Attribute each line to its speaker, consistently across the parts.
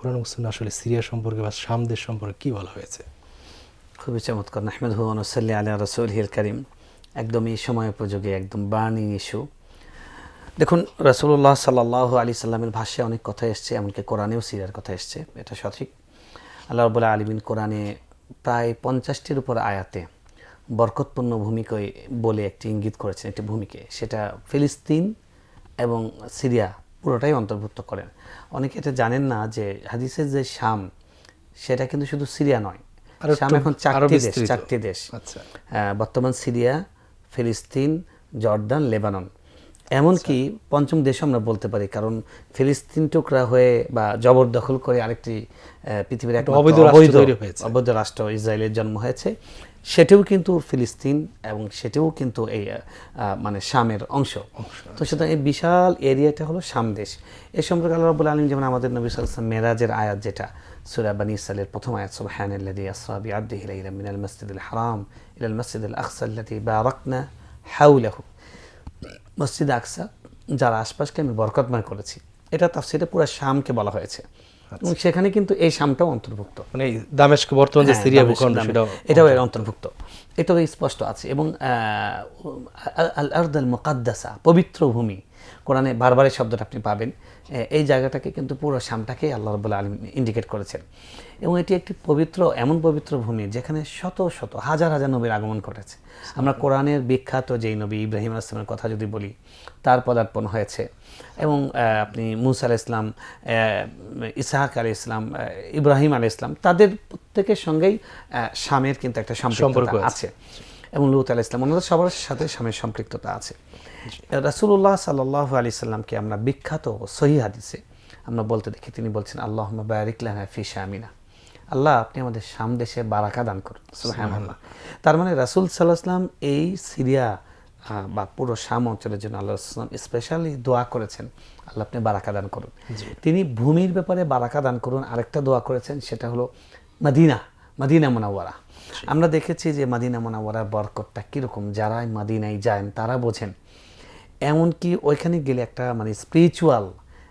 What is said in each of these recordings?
Speaker 1: কোরআন মুসলিম আসলে সিরিয়া সম্পর্কে বা শাম দেশ সম্পর্কে কি বলা হয়েছে?
Speaker 2: খুবই চমৎকার। নাহমেদ হুয়ান সাল্লি আলা রসুল হিল করিম। একদম এই সময় উপযোগী, একদম বার্নিং ইস্যু। দেখুন রসুল্লাহ সাল্লাহ আলী সাল্লামের ভাষায় অনেক কথা এসছে, এমনকি কোরআনেও সিরিয়ার কথা এসছে। এটা সঠিক। আল্লাহ রবুল্লাহ আলমিন কোরআনে প্রায় পঞ্চাশটির উপর আয়াতে বরকতপূর্ণ ভূমিকায় বলে একটি ইঙ্গিত করেছেন, একটি ভূমিকে। সেটা ফিলিস্তিন এবং সিরিয়া পুরোটাই অন্তর্ভুক্ত করেন। অনেকে এটা জানেন না যে হাদিসের যে শাম সেটা কিন্তু শুধু সিরিয়া নয়। শাম এখন চারটি দেশ চারটি দেশ।
Speaker 1: আচ্ছা।
Speaker 2: বর্তমান সিরিয়া ফিলিস্তিন জর্দান লেবানন। এমনকি পঞ্চম দেশ আমরা বলতে পারি কারণ ফিলিস্তিন টুকরা হয়ে বা জবরদখল করে আরেকটি পৃথিবীর একটা
Speaker 1: অবৈধ রাষ্ট্র
Speaker 2: ইসরায়েলের জন্ম হয়েছে। সেটাও কিন্তু ফিলিস্তিন এবং সেটাও কিন্তু এই মানে শামের অংশ। তো সুতরাং এই বিশাল এরিয়াটা হলো শাম দেশ। এই সম্পর্কে আল্লাহ রাব্বুল আলম যেমন আমাদের নবী সাল্লাম মেরাজের আয়াত যেটা, সুরা বানি ইসরাইলের প্রথম আয়াত, সুবহানাল্লাযী আসরা বিআবদিহি লাইলাম মিনাল মাসজিদিল হারাম ইলাল মাসজিদিল আকসা আল্লাতী বারাকনা হাওলাহু। মসজিদ আকসা, যার আশপাশকে আমি বরকতময় করেছি। এটা তাফসিরে পুরো শামকে বলা হয়েছে। এবং সেখানে কিন্তু এই শামটাও অন্তর্ভুক্ত
Speaker 1: মানে দামেস্ক বর্তমান যে
Speaker 2: হ্যাঁ,
Speaker 1: সিরিয়া ভূখণ্ড সেটাও
Speaker 2: এটাও এর অন্তর্ভুক্ত এটাও স্পষ্ট আছে এবং আল আর্দ আল মুকাদ্দাসা পবিত্র ভূমি কোরআনে বারবার এই শব্দটা আপনি পাবেন। এই জায়গাটাকে কিন্তু পুরো শামটাকে আল্লাহ রবুল্লা আলম ইন্ডিকেট করেছেন। এবং এটি একটি পবিত্র এমন পবিত্র ভূমি যেখানে শত শত হাজার হাজার নবীর আগমন ঘটেছে। আমরা কোরআনের বিখ্যাত যেই নবী ইব্রাহিম আসলামের কথা যদি বলি তার পদার্পণ হয়েছে। এবং আপনি মুসা আলাহ ইসলাম ইসাহাক আলী ইসলাম ইব্রাহিম আলী ইসলাম তাদের প্রত্যেকের সঙ্গেই স্বামীর কিন্তু একটা
Speaker 1: সম্পর্ক আছে।
Speaker 2: আছে। এবং লুত আলাহ ইসলাম ওনাদের সবার সাথে স্বামীর সম্পৃক্ততা আছে। রাসুল্লাহ সাল্লাহ আলি সাল্লামকে আমরা বিখ্যাত সহি হাদিসে আমরা বলতে দেখি তিনি বলছেন আল্লাহ বারিকলাহ ফি শামিনা। আল্লাহ আপনি আমাদের শাম দেশে বারাকা দান করুন তার মানে রাসুল সাল্লাহ আসলাম এই সিরিয়া বা পুরো শাম অঞ্চলের জন্য আল্লাহ ইসলাম স্পেশালি দোয়া করেছেন আল্লাহ আপনি বারাকা দান করুন। তিনি ভূমির ব্যাপারে বারাকা দান করুন আরেকটা দোয়া করেছেন সেটা হলো মাদিনা মাদিনা মোনাওয়ারা। আমরা দেখেছি যে মাদিনা মোনাওয়ারার বরকতটা কীরকম যারা এই মাদিনায় যান তারা বোঝেন এমনকি ওইখানে গেলে একটা মানে স্পিরিচুয়াল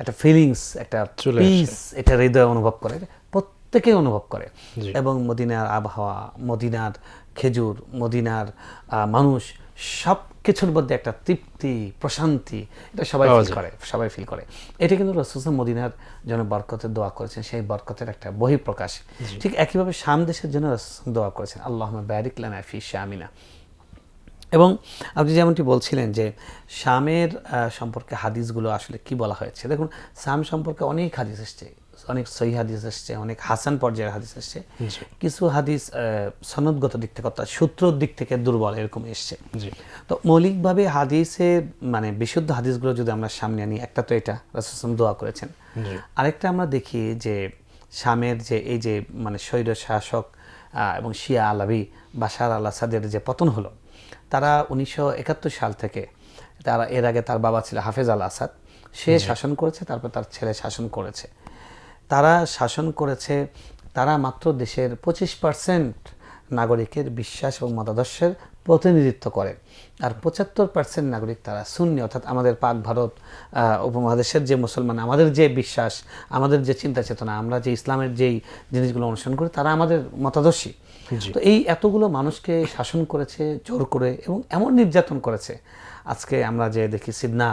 Speaker 2: একটা ফিলিংস একটা পিস এটা হৃদয় অনুভব করে প্রত্যেকে অনুভব করে। এবং মদিনার আবহাওয়া মদিনার খেজুর মদিনার মানুষ সব কিছুর মধ্যে একটা তৃপ্তি প্রশান্তি এটা সবাই ফিল করে সবাই ফিল করে। এটা কিন্তু রসুল মদিনার জন্য বরকতের দোয়া করেছেন সেই বরকতের একটা বহিঃপ্রকাশ। ঠিক একইভাবে শাম দেশের জন্য দোয়া করেছেন আল্লাহ ব্যারিক লানা ফি শামিনা। এবং আপনি যেমনটি বলছিলেন যে শামের সম্পর্কে হাদিসগুলো আসলে কি বলা হয়েছে? দেখুন শাম সম্পর্কে অনেক হাদিস এসছে অনেক সহি হাদিস এসছে অনেক হাসান পর্যায়ের হাদিস এসছে। কিছু হাদিস সনদগত দিক থেকে অর্থাৎ সূত্রর দিক থেকে দুর্বল এরকম এসছে। তো মৌলিকভাবে হাদিসে মানে বিশুদ্ধ হাদিসগুলো যদি আমরা সামনে আনি একটা তো এটা রাসুসলাম দোয়া করেছেন। আরেকটা আমরা দেখি যে শামের যে এই যে মানে স্বৈর শাসক এবং শিয়া আলাবি বাশার আল আসাদের যে পতন হলো তারা উনিশশো একাত্তর সাল থেকে তারা এর আগে তার বাবা ছিল হাফেজ আল আসাদ। সে শাসন করেছে তারপর তার ছেলে শাসন করেছে। তারা শাসন করেছে তারা মাত্র দেশের পঁচিশ পার্সেন্ট নাগরিকের বিশ্বাস এবং মতাদর্শের প্রতিনিধিত্ব করে। আর পঁচাত্তর পার্সেন্ট নাগরিক তারা শূন্য অর্থাৎ আমাদের পাক ভারত উপমহাদেশের যে মুসলমান আমাদের যে বিশ্বাস আমাদের যে চিন্তা চেতনা আমরা যে ইসলামের যেই জিনিসগুলো অনুসরণ করি তারা আমাদের মতাদর্শী। তো এই এতগুলো মানুষকে শাসন করেছে জোর করে এবং এমন নির্যাতন করেছে। আজকে আমরা যে দেখি সিদনা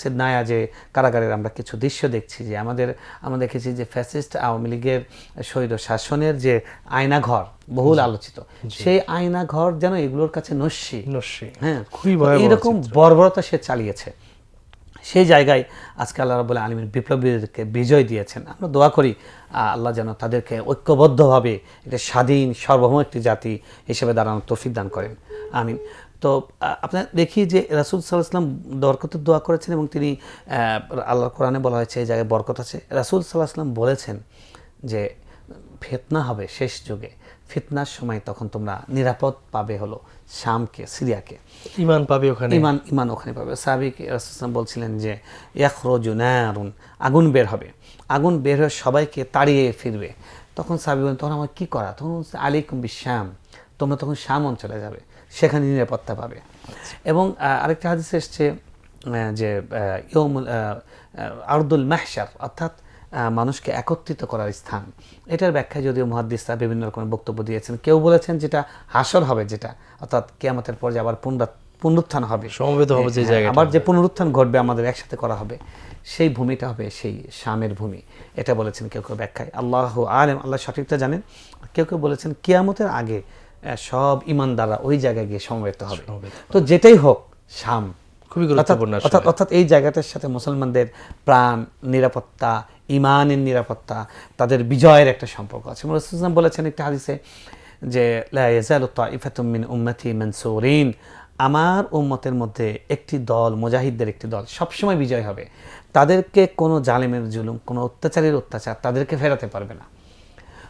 Speaker 2: সিদনায়া যে কারাগারের আমরা কিছু দৃশ্য দেখছি যে আমাদের আমরা দেখেছি যে ফ্যাসিস্ট আওয়ামী লীগের স্বৈর শাসনের যে আয়নাঘর বহুল আলোচিত। সেই আয়নাঘর যেন এগুলোর কাছে নস্যি।
Speaker 1: নস্যি।
Speaker 2: হ্যাঁ
Speaker 1: খুবই
Speaker 2: এইরকম বর্বরতা সে চালিয়েছে। সেই জায়গায় আজকে আল্লাহ রাবুল্লাহ আলমীর বিপ্লবীদেরকে বিজয় দিয়েছেন। আমরা দোয়া করি আল্লাহ যেন তাদেরকে ঐক্যবদ্ধভাবে একটা স্বাধীন, সার্বভৌম একটি জাতি হিসেবে দাঁড়ানোর তৌফিক দান করেন। আমিন। তো আপনার দেখি যে রাসুল সাল্লাহাম বরকতের দোয়া করেছেন এবং তিনি আল্লাহ কোরআনে বলা হয়েছে, এই জায়গায় বরকত আছে। রাসুল সাল্লাহাম বলেছেন যে, ফেতনা হবে শেষ যুগে। ফিতনার সময় তখন তোমরা নিরাপদ পাবে হলো শামকে সিরিয়াকে।
Speaker 1: ইমান পাবে ওখানে।
Speaker 2: ইমান ইমান ওখানে পাবে। সাবিক রাসুলাম বলছিলেন যে ইয়াখরজুনারুন আগুন বের হবে। আগুন বের হয়ে সবাইকে তাড়িয়ে ফিরবে। তখন সাবি বলেন তখন আমার কি করা? তখন বলছে, আলাইকুম বিশ্যাম তোমরা তখন শাম অঞ্চলে যাবে। সেখানে নিরাপত্তা পাবে। এবং আরেকটা হাদিস এসছে যে ইয়মুল আর্দুল মাহসার অর্থাৎ মানুষকে একত্রিত করার স্থান। এটার ব্যাখ্যায় যদিও মহাদ্দিসরা বিভিন্ন রকমের বক্তব্য দিয়েছেন কেউ বলেছেন যেটা হাসর হবে যেটা অর্থাৎ কেয়ামতের পর যে আবার পুনরা- পুনরুত্থান হবে।
Speaker 1: সমবেত হবে যে
Speaker 2: হ্যাঁ,
Speaker 1: জায়গাটা
Speaker 2: আবার যে পুনরুত্থান ঘটবে আমাদের একসাথে করা হবে সেই ভূমিটা হবে সেই শামের ভূমি। এটা বলেছেন কেউ কেউ ব্যাখ্যায়। আল্লাহ আলেম আল্লাহ সঠিকটা জানেন। কেউ কেউ বলেছেন কিয়ামতের আগে সব ইমানদাররা ওই জায়গায় গিয়ে সমবেত হবে। তো যেটাই হোক শাম।
Speaker 1: খুবই গুরুত্বপূর্ণ
Speaker 2: অর্থাৎ অর্থাৎ এই জায়গাটার সাথে মুসলমানদের প্রাণ নিরাপত্তা ইমানের নিরাপত্তা, তাদের বিজয়ের একটা সম্পর্ক আছে। রসুলাম বলেছেন একটা হাদিসে যে ইফাতুমিন উম্মাতি মিন মানসুরিন। আমার উম্মতের মধ্যে একটি দল, মুজাহিদদের একটি দল সবসময় বিজয় হবে। তাদেরকে কোনো জালেমের জুলুম, কোনো অত্যাচারের অত্যাচার তাদেরকে ফেরাতে পারবে না।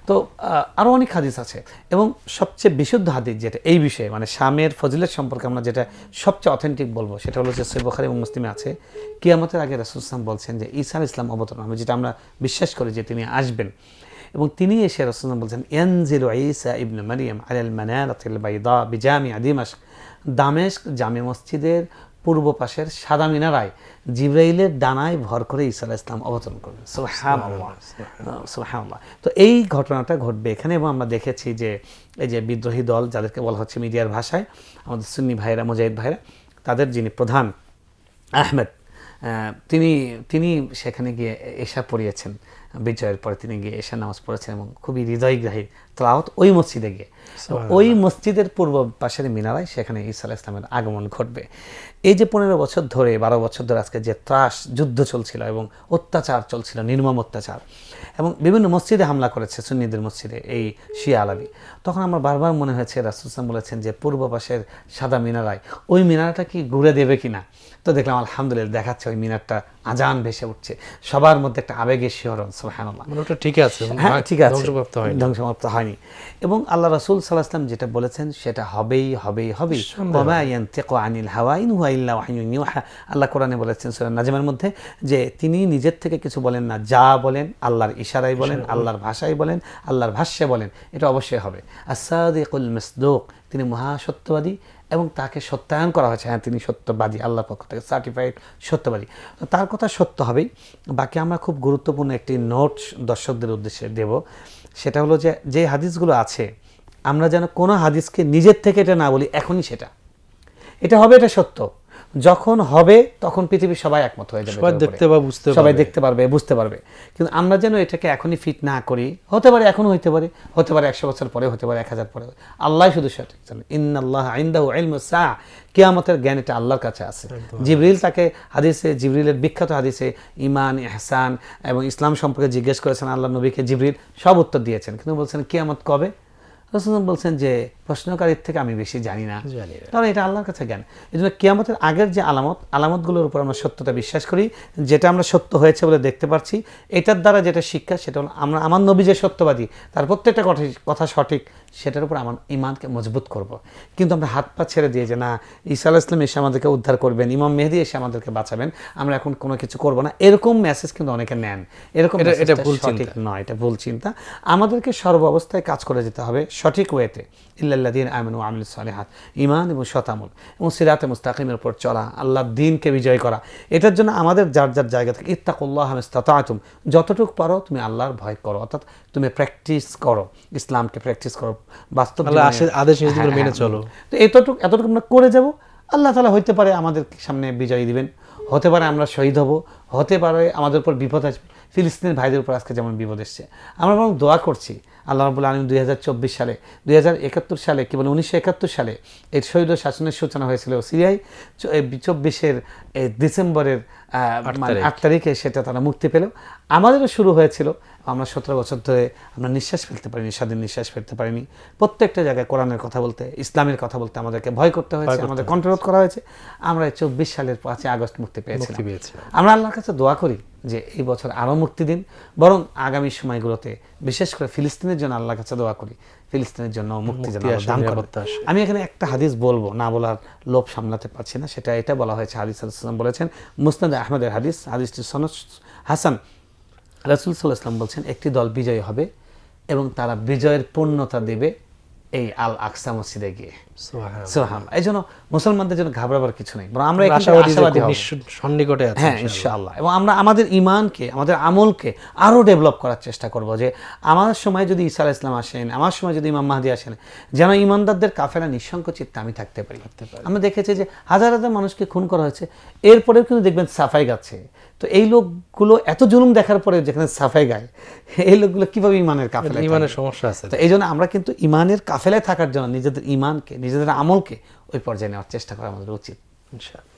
Speaker 2: তো আহ, আরও অনেক হাদিস আছে। এবং সবচেয়ে বিশুদ্ধ হাদিস যেটা এই বিষয়ে মানে শামের ফজিলের সম্পর্কে আমরা যেটা সবচেয়ে অথেন্টিক বলব সেটা হলো যে সৈব বখারি এবং মুসলিমে আছে কিয়ামতের আগে রাসুল ইসলাম বলছেন যে ঈসা ইসলাম অবতরণ হবে যেটা আমরা বিশ্বাস করি যে তিনি আসবেন। এবং তিনি এসে রাসুলাম বলছেন ইয়ানজিলু ঈসা ইবনে মারিয়াম আলাল মানারাতিল বাইদা বিজামি দিমাশক। দামেস্ক জামে মসজিদের পূর্ব পাশের সাদা মিনারায় জিব্রাইলের ডানায় ভর করে ঈসা ইসলাম অবতরণ করবেন সুবহানাল্লাহ। তো এই ঘটনাটা ঘটবে এখানে এবং আমরা দেখেছি যে এই যে বিদ্রোহী দল যাদেরকে বলা হচ্ছে মিডিয়ার ভাষায় আমাদের সুন্নি ভাইরা মুজাহিদ ভাইরা তাদের যিনি প্রধান আহমেদ তিনি তিনি সেখানে গিয়ে এশা পড়িয়েছেন। বিজয়ের পরে তিনি গিয়ে এশা নামাজ পড়েছেন এবং খুবই হৃদয়গ্রাহী তলাওয়াত ওই মসজিদে গিয়ে। ওই মসজিদের পূর্ব পাশের মিনারায় সেখানে ঈসা ইসলামের আগমন ঘটবে। এই যে পনেরো বছর ধরে বারো বছর ধরে আজকে যে ত্রাস যুদ্ধ চলছিল এবং অত্যাচার চলছিল নির্মম অত্যাচার এবং বিভিন্ন মসজিদে হামলা করেছে সুন্নিদের মসজিদে এই শিয়া আলাবি তখন আমার বারবার মনে হয়েছে রাসুলসাম বলেছেন যে পূর্ব পাশের সাদা মিনারায় ওই মিনারটা কি ঘুরে দেবে কিনা? তো দেখলাম আলহামদুলিল্লাহ দেখাচ্ছে ওই মিনারটা আজান ভেসে উঠছে। সবার মধ্যে একটা আবেগের শিহরণ সুবহানাল্লাহ।
Speaker 1: মানে ঠিক আছে
Speaker 2: হ্যাঁ ঠিক আছে।
Speaker 1: ধ্বংসপ্রাপ্ত হয়নি।
Speaker 2: ধ্বংসপ্রাপ্ত হয়নি। এবং আল্লাহ রাসূল ওয়াসাল্লাম যেটা বলেছেন সেটা হবেই হবেই হবেই। আনিল হাওয়া ইন হুয়া ইল্লা ওয়াহয়ুন ইউহা। আল্লাহ কোরআনে বলেছেন সূরা নাজিমের মধ্যে যে তিনি নিজের থেকে কিছু বলেন না যা বলেন আল্লাহর ইশারায় বলেন আল্লাহর ভাষায় বলেন আল্লাহর ভাষ্যে বলেন এটা অবশ্যই হবে। আসাদিকুল মাসদুক তিনি মহাসত্যবাদী এবং তাকে সত্যায়ন করা হয়েছে। হ্যাঁ তিনি সত্যবাদী আল্লাহর পক্ষ থেকে সার্টিফাইড সত্যবাদী। তার কথা সত্য হবেই। বাকি আমরা খুব গুরুত্বপূর্ণ একটি নোট দর্শকদের উদ্দেশ্যে দেব। সেটা হলো যে যে হাদিসগুলো আছে, আমরা যেন কোনো হাদিসকে নিজের থেকে এটা না বলি, এখনই সেটা। এটা হবে এটা সত্য। যখন হবে তখন পৃথিবীর সবাই একমত হয়ে যাবে
Speaker 1: সবাই দেখতে বা বুঝতে
Speaker 2: সবাই
Speaker 1: পারবে।
Speaker 2: দেখতে পারবে বুঝতে পারবে। কিন্তু আমরা যেন এটাকে এখনই ফিট না করি হতে পারে এখনও হইতে পারে হতে পারে একশো বছর পরে হতে পারে এক হাজার পরে। আল্লাহ শুধু সঠিক জানেন ইন্নাল্লাহ আইন্দাহু ইলমুস সাআ। কিয়ামতের জ্ঞান এটা আল্লাহর কাছে আছে। জিবরিল তাকে হাদিসে জিবরিলের বিখ্যাত হাদিসে ইমান এহসান এবং ইসলাম সম্পর্কে জিজ্ঞেস করেছেন আল্লাহ নবীকে জিবরিল সব উত্তর দিয়েছেন। কিন্তু বলছেন কিয়ামত কবে? রসুল বলছেন যে প্রশ্নকারীর থেকে আমি বেশি জানি না। তাহলে এটা আল্লাহর কাছে জ্ঞান। এই জন্য কেয়ামতের আগের যে আলামত আলামতগুলোর উপর আমরা সত্যতা বিশ্বাস করি যেটা আমরা সত্য হয়েছে বলে দেখতে পাচ্ছি এটার দ্বারা যেটা শিক্ষা সেটা হলো আমরা আমার নবী যে সত্যবাদী তার প্রত্যেকটা কথা কথা সঠিক সেটার উপর আমার ইমানকে মজবুত করব। কিন্তু আমরা হাত পা ছেড়ে দিয়ে যে না ঈসা আলাহ ইসলাম এসে আমাদেরকে উদ্ধার করবেন ইমাম মেহেদি এসে আমাদেরকে বাঁচাবেন আমরা এখন কোনো কিছু করব না। এরকম মেসেজ কিন্তু অনেকে নেন। এরকম
Speaker 1: এটা- এটা ভুল
Speaker 2: সঠিক নয় এটা ভুল চিন্তা। আমাদেরকে সর্ব অবস্থায় কাজ করে যেতে হবে সঠিক ওয়েতে। ইল্লাল্লাদিন আমিন ও আমিল সালেহাত। ইমান এবং শতামল এবং সিরাতে মুস্তাকিমের উপর চলা আল্লাহ দিনকে বিজয় করা। এটার জন্য আমাদের যার যার জায়গা থেকে ইত্তাকুল্লাহ হামিস্তাতুম যতটুকু পারো তুমি আল্লাহর ভয় করো অর্থাৎ তুমি প্র্যাকটিস করো ইসলামকে প্র্যাকটিস করো বাস্তব
Speaker 1: আদেশ নিষেধগুলো
Speaker 2: হ্যাঁ,
Speaker 1: মেনে
Speaker 2: হ্যাঁ,
Speaker 1: চলো।
Speaker 2: তো এতটুকু এতটুকু আমরা করে যাব। আল্লাহ তালা হইতে পারে আমাদের সামনে বিজয় দিবেন। হতে পারে আমরা শহীদ হব। হতে পারে আমাদের উপর বিপদ আসবে। ফিলিস্তিনের ভাইদের উপর আজকে যেমন বিপদ এসছে। আমরা বরং দোয়া করছি আল্লাহ রাবুল আলম দুই হাজার চব্বিশ সালে, দুই হাজার একাত্তর সালে কি বলে, উনিশশো একাত্তর সালে এর শৈল শাসনের সূচনা হয়েছিল সিরিয়ায়। চব্বিশের ডিসেম্বরের মানে আট তারিখে সেটা তারা মুক্তি পেল। আমাদেরও শুরু হয়েছিল। আমরা সতেরো বছর ধরে আমরা নিঃশ্বাস ফেলতে পারিনি স্বাধীন নিঃশ্বাস ফেলতে পারিনি। প্রত্যেকটা জায়গায় কোরআনের কথা বলতে ইসলামের কথা বলতে আমাদেরকে ভয় করতে হয়েছে আমাদের কন্ট্রোল করা হয়েছে। আমরা চব্বিশ সালের পাঁচই আগস্ট মুক্তি
Speaker 1: পেয়েছি
Speaker 2: আমরা আল্লাহর কাছে দোয়া করি যে এই বছর আরও মুক্তি দিন বরং আগামী সময়গুলোতে বিশেষ করে ফিলিস্তিনের জন্য আল্লাহর কাছে দোয়া করি ফিলিস্তিনের জন্য মুক্তি যেন দান। আমি এখানে একটা হাদিস বলব না বলার লোভ সামলাতে পারছি না সেটা এটা বলা হয়েছে হাদিস বলেছেন মুসনাদ আহমদের হাদিস হাদিসটি সনদ হাসান। রাসুল সাল্লাহ ইসলাম বলছেন, একটি দল বিজয়ী হবে এবং তারা বিজয়ের পূর্ণতা দেবে এই আল আকসা মসজিদে গিয়ে। সোহাম এই জন্য মুসলমানদের জন্য ঘাবড়াবার কিছু নেই। বরং আমরা
Speaker 1: আশাবাদী সন্নিকটে
Speaker 2: হ্যাঁ ইনশাআল্লাহ। এবং আমরা আমাদের ইমানকে আমাদের আমলকে আরও ডেভেলপ করার চেষ্টা করব যে আমার সময় যদি ঈসা ইসলাম আসেন আমার সময় যদি ইমাম মাহদি আসেন যেন ইমানদারদের নিঃসঙ্ক চিত্তে আমি থাকতে পারি। আমরা দেখেছি যে হাজার হাজার মানুষকে খুন করা হয়েছে। এরপরেও কিন্তু দেখবেন সাফাই গাচ্ছে। তো এই লোকগুলো এত জুলুম দেখার পরে যেখানে সাফাই গায় এই লোকগুলো কীভাবে ইমানের কাফেলা
Speaker 1: ইমানের সমস্যা আছে।
Speaker 2: তো এই জন্য আমরা কিন্তু ইমানের কাফেলায় থাকার জন্য নিজেদের ইমানকে নিজেদের আমলকে ওই পর্যায়ে নেওয়ার চেষ্টা করা আমাদের উচিত।
Speaker 1: ইনশাআল্লাহ।